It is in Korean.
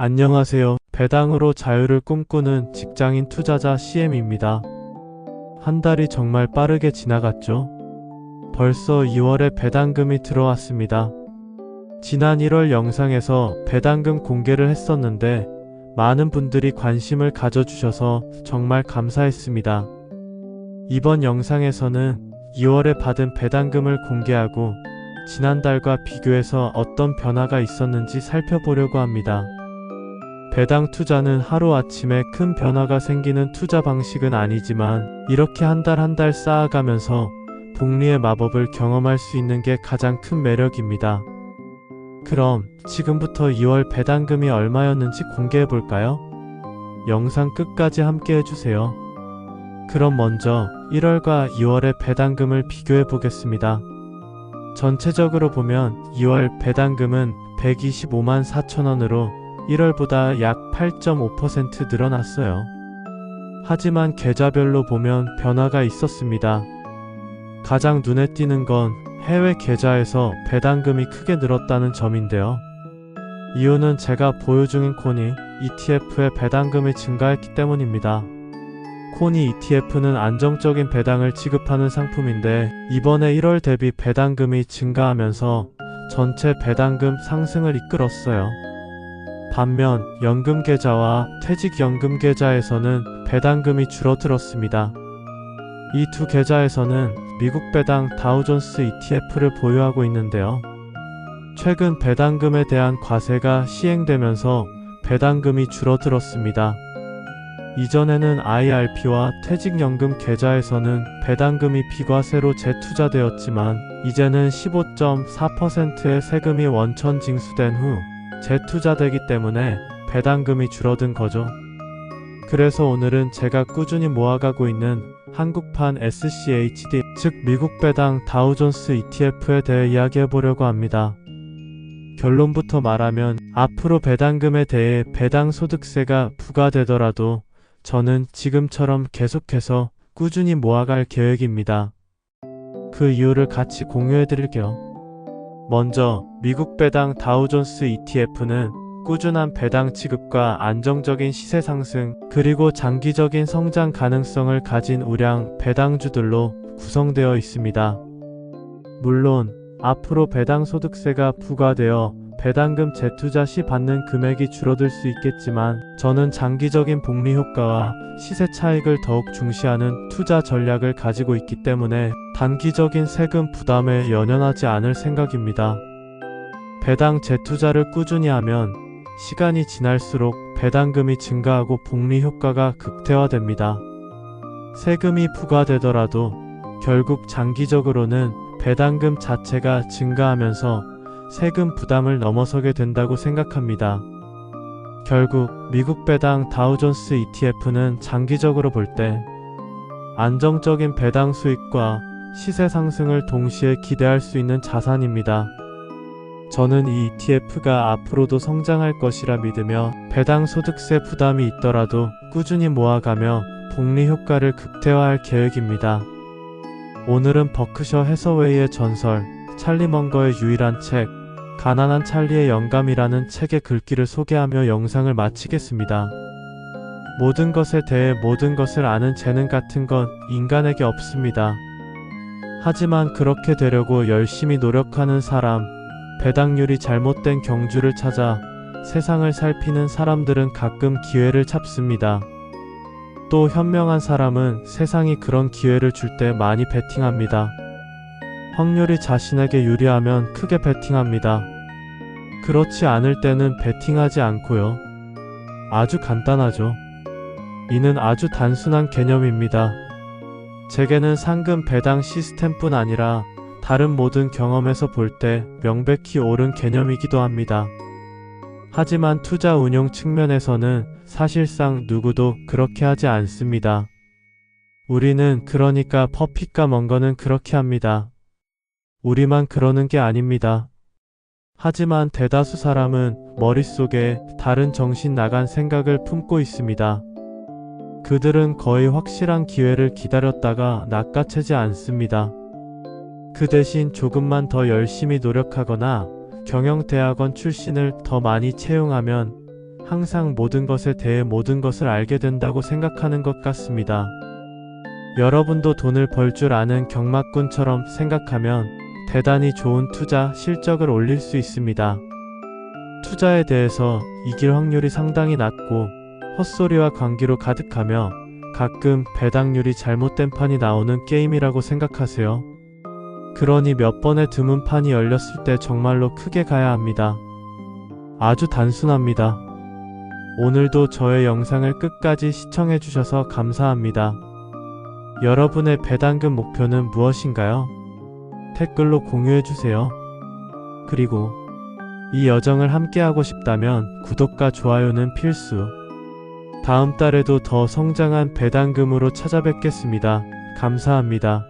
안녕하세요. 배당으로 자유를 꿈꾸는 직장인 투자자 CM입니다. 한 달이 정말 빠르게 지나갔죠? 벌써 2월에 배당금이 들어왔습니다. 지난 1월 영상에서 배당금 공개를 했었는데 많은 분들이 관심을 가져주셔서 정말 감사했습니다. 이번 영상에서는 2월에 받은 배당금을 공개하고 지난달과 비교해서 어떤 변화가 있었는지 살펴보려고 합니다. 배당 투자는 하루아침에 큰 변화가 생기는 투자 방식은 아니지만 이렇게 한 달 한 달 쌓아가면서 복리의 마법을 경험할 수 있는 게 가장 큰 매력입니다. 그럼 지금부터 2월 배당금이 얼마였는지 공개해 볼까요? 영상 끝까지 함께 해주세요. 그럼 먼저 1월과 2월의 배당금을 비교해 보겠습니다. 전체적으로 보면 2월 배당금은 125만 4천원으로 1월보다 약 8.5% 늘어났어요. 하지만 계좌별로 보면 변화가 있었습니다. 가장 눈에 띄는 건 해외 계좌에서 배당금이 크게 늘었다는 점인데요. 이유는 제가 보유 중인 코니 ETF의 배당금이 증가했기 때문입니다. 코니 ETF는 안정적인 배당을 지급하는 상품인데 이번에 1월 대비 배당금이 증가하면서 전체 배당금 상승을 이끌었어요. 반면 연금 계좌와 퇴직연금 계좌에서는 배당금이 줄어들었습니다. 이 두 계좌에서는 미국 배당 다우존스 ETF를 보유하고 있는데요. 최근 배당금에 대한 과세가 시행되면서 배당금이 줄어들었습니다. 이전에는 IRP와 퇴직연금 계좌에서는 배당금이 비과세로 재투자되었지만 이제는 15.4%의 세금이 원천 징수된 후 재투자되기 때문에 배당금이 줄어든 거죠. 그래서 오늘은 제가 꾸준히 모아가고 있는 한국판 SCHD, 즉 미국 배당 다우존스 ETF에 대해 이야기해 보려고 합니다. 결론부터 말하면 앞으로 배당금에 대해 배당 소득세가 부과되더라도 저는 지금처럼 계속해서 꾸준히 모아갈 계획입니다. 그 이유를 같이 공유해 드릴게요. 먼저 미국 배당 다우존스 ETF는 꾸준한 배당 지급과 안정적인 시세 상승, 그리고 장기적인 성장 가능성을 가진 우량 배당주들로 구성되어 있습니다. 물론 앞으로 배당 소득세가 부과되어 배당금 재투자 시 받는 금액이 줄어들 수 있겠지만 저는 장기적인 복리 효과와 시세 차익을 더욱 중시하는 투자 전략을 가지고 있기 때문에 단기적인 세금 부담에 연연하지 않을 생각입니다. 배당 재투자를 꾸준히 하면 시간이 지날수록 배당금이 증가하고 복리 효과가 극대화됩니다. 세금이 부과되더라도 결국 장기적으로는 배당금 자체가 증가하면서 세금 부담을 넘어서게 된다고 생각합니다. 결국 미국 배당 다우존스 ETF는 장기적으로 볼 때 안정적인 배당 수익과 시세 상승을 동시에 기대할 수 있는 자산입니다. 저는 이 ETF가 앞으로도 성장할 것이라 믿으며 배당 소득세 부담이 있더라도 꾸준히 모아가며 복리 효과를 극대화할 계획입니다. 오늘은 버크셔 해서웨이의 전설, 찰리 먼거의 유일한 책, 가난한 찰리의 영감이라는 책의 글귀를 소개하며 영상을 마치겠습니다. 모든 것에 대해 모든 것을 아는 재능 같은 건 인간에게 없습니다. 하지만 그렇게 되려고 열심히 노력하는 사람, 배당률이 잘못된 경주를 찾아 세상을 살피는 사람들은 가끔 기회를 잡습니다. 또 현명한 사람은 세상이 그런 기회를 줄 때 많이 베팅합니다. 확률이 자신에게 유리하면 크게 베팅합니다. 그렇지 않을 때는 베팅하지 않고요. 아주 간단하죠. 이는 아주 단순한 개념입니다. 제게는 상금 배당 시스템뿐 아니라 다른 모든 경험에서 볼 때 명백히 옳은 개념이기도 합니다. 하지만 투자 운용 측면에서는 사실상 누구도 그렇게 하지 않습니다. 우리는 그러니까 퍼핏과 먼거는 그렇게 합니다. 우리만 그러는 게 아닙니다. 하지만 대다수 사람은 머릿속에 다른 정신 나간 생각을 품고 있습니다. 그들은 거의 확실한 기회를 기다렸다가 낚아채지 않습니다. 그 대신 조금만 더 열심히 노력하거나 경영대학원 출신을 더 많이 채용하면 항상 모든 것에 대해 모든 것을 알게 된다고 생각하는 것 같습니다. 여러분도 돈을 벌 줄 아는 경마꾼처럼 생각하면 대단히 좋은 투자 실적을 올릴 수 있습니다. 투자에 대해서 이길 확률이 상당히 낮고 헛소리와 광기로 가득하며 가끔 배당률이 잘못된 판이 나오는 게임이라고 생각하세요. 그러니 몇 번의 드문 판이 열렸을 때 정말로 크게 가야 합니다. 아주 단순합니다. 오늘도 저의 영상을 끝까지 시청해 주셔서 감사합니다. 여러분의 배당금 목표는 무엇인가요? 댓글로 공유해 주세요. 그리고 이 여정을 함께하고 싶다면 구독과 좋아요는 필수. 다음 달에도 더 성장한 배당금으로 찾아뵙겠습니다. 감사합니다.